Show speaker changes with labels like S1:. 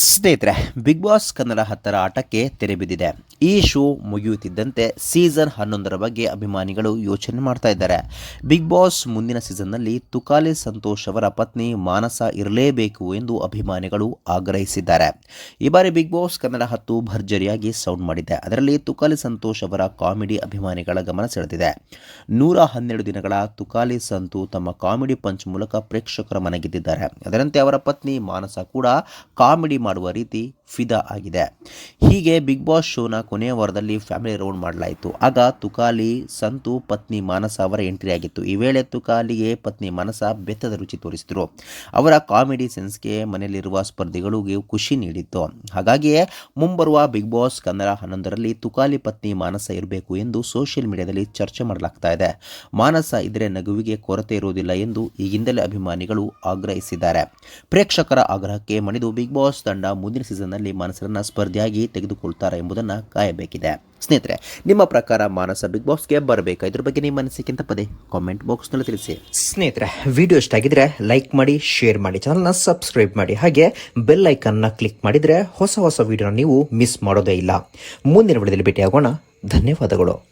S1: ಸ್ನೇಹಿತರೆ big boss Kannada ಹತ್ತರ ಆಟಕ್ಕೆ ತೆರೆ ಬಿದ್ದಿದೆ. ಈ ಶೋ ಮುಗಿಯುತ್ತಿದ್ದಂತೆ ಸೀಸನ್ ಹನ್ನೊಂದರ ಬಗ್ಗೆ ಅಭಿಮಾನಿಗಳು ಯೋಚನೆ ಮಾಡ್ತಾ ಇದ್ದಾರೆ. ಬಿಗ್ ಬಾಸ್ ಮುಂದಿನ ಸೀಸನ್ನಲ್ಲಿ ತುಕಾಲಿ ಸಂತೋಷ್ ಅವರ ಪತ್ನಿ ಮಾನಸ ಇರಲೇಬೇಕು ಎಂದು ಅಭಿಮಾನಿಗಳು ಆಗ್ರಹಿಸಿದ್ದಾರೆ. ಈ ಬಾರಿ ಬಿಗ್ ಬಾಸ್ ಕನ್ನಡ ಹತ್ತು ಭರ್ಜರಿಯಾಗಿ ಸೌಂಡ್ ಮಾಡಿದೆ. ಅದರಲ್ಲಿ ತುಕಾಲಿ ಸಂತೋಷ್ ಅವರ ಕಾಮಿಡಿ ಅಭಿಮಾನಿಗಳ ಗಮನ ಸೆಳೆದಿದೆ. ನೂರ ಹನ್ನೆರಡು ದಿನಗಳ ತುಕಾಲಿ ಸಂತು ತಮ್ಮ ಕಾಮಿಡಿ ಪಂಚ್ ಮೂಲಕ ಪ್ರೇಕ್ಷಕರ ಮನೆಗೆದ್ದಿದ್ದಾರೆ ಅದರಂತೆ ಅವರ ಪತ್ನಿ ಮಾನಸ ಕೂಡ ಕಾಮಿಡಿ ಮಾಡುವ ರೀತಿ ಫಿದಾ ಆಗಿದೆ. ಹೀಗೆ ಬಿಗ್ ಬಾಸ್ ಶೋನ ಕೊನೆಯ ವಾರದಲ್ಲಿ ಫ್ಯಾಮಿಲಿ ರೌಂಡ್ ಮಾಡಲಾಯಿತು. ಆಗ ತುಕಾಲಿ, ಸಂತು, ಪತ್ನಿ ಮಾನಸ ಅವರ ಎಂಟ್ರಿ ಆಗಿತ್ತು. ಈ ವೇಳೆ ತುಕಾಲಿಗೆ ಪತ್ನಿ ಮಾನಸ ಬೆತ್ತದ ರುಚಿ ತೋರಿಸಿದರು. ಅವರ ಕಾಮಿಡಿ ಸೆನ್ಸ್ಗೆ ಮನೆಯಲ್ಲಿರುವ ಸ್ಪರ್ಧಿಗಳಿಗೆ ಖುಷಿ ನೀಡಿತ್ತು. ಹಾಗಾಗಿಯೇ ಮುಂಬರುವ ಬಿಗ್ ಬಾಸ್ ಕನ್ನಡ ಹನ್ನೊಂದರಲ್ಲಿ ತುಕಾಲಿ ಪತ್ನಿ ಮಾನಸ ಇರಬೇಕು ಎಂದು ಸೋಷಿಯಲ್ ಮೀಡಿಯಾದಲ್ಲಿ ಚರ್ಚೆ ಮಾಡಲಾಗ್ತಾ ಇದೆ. ಮಾನಸ ಇದ್ರೆ ನಗುವಿಗೆ ಕೊರತೆ ಇರುವುದಿಲ್ಲ ಎಂದು ಈಗಿಂದಲೇ ಅಭಿಮಾನಿಗಳು ಆಗ್ರಹಿಸಿದ್ದಾರೆ. ಪ್ರೇಕ್ಷಕರ ಆಗ್ರಹಕ್ಕೆ ಮಣಿದು ಬಿಗ್ ಬಾಸ್ ತಂಡ ಮುಂದಿನ ಸೀಸನ್ನಲ್ಲಿ ಮಾನಸರನ್ನ ಸ್ಪರ್ಧಿಯಾಗಿ ತೆಗೆದುಕೊಳ್ತಾರೆ ಎಂಬುದನ್ನು ಕಾಯಬೇಕಿದೆ. ಸ್ನೇಹಿತರೆ, ನಿಮ್ಮ ಪ್ರಕಾರ ಮಾನಸ ಬಿಗ್ ಬಾಸ್ಗೆ ಬರಬೇಕಾ? ಇದ್ರ ಬಗ್ಗೆ ನಿಮ್ಮ ಅನಿಸಿಕೆ ಪದೇ ಕಾಮೆಂಟ್ ಬಾಕ್ಸ್ನಲ್ಲಿ ತಿಳಿಸಿ.
S2: ಸ್ನೇಹಿತರೆ ವಿಡಿಯೋ ಇಷ್ಟ ಆಗಿದ್ರೆ ಲೈಕ್ ಮಾಡಿ ಶೇರ್ ಮಾಡಿ ಚಾನಲ್ನ ಸಬ್ಸ್ಕ್ರೈಬ್ ಮಾಡಿ, ಹಾಗೆ ಬೆಲ್ ಐಕನ್ನ ಕ್ಲಿಕ್ ಮಾಡಿದ್ರೆ ಹೊಸ ಹೊಸ ವಿಡಿಯೋನ ನೀವು ಮಿಸ್ ಮಾಡೋದೇ ಇಲ್ಲ. ಮುಂದಿನ ವಿಡಿಯೋದಲ್ಲಿ ಭೇಟಿಯಾಗೋಣ. ಧನ್ಯವಾದಗಳು.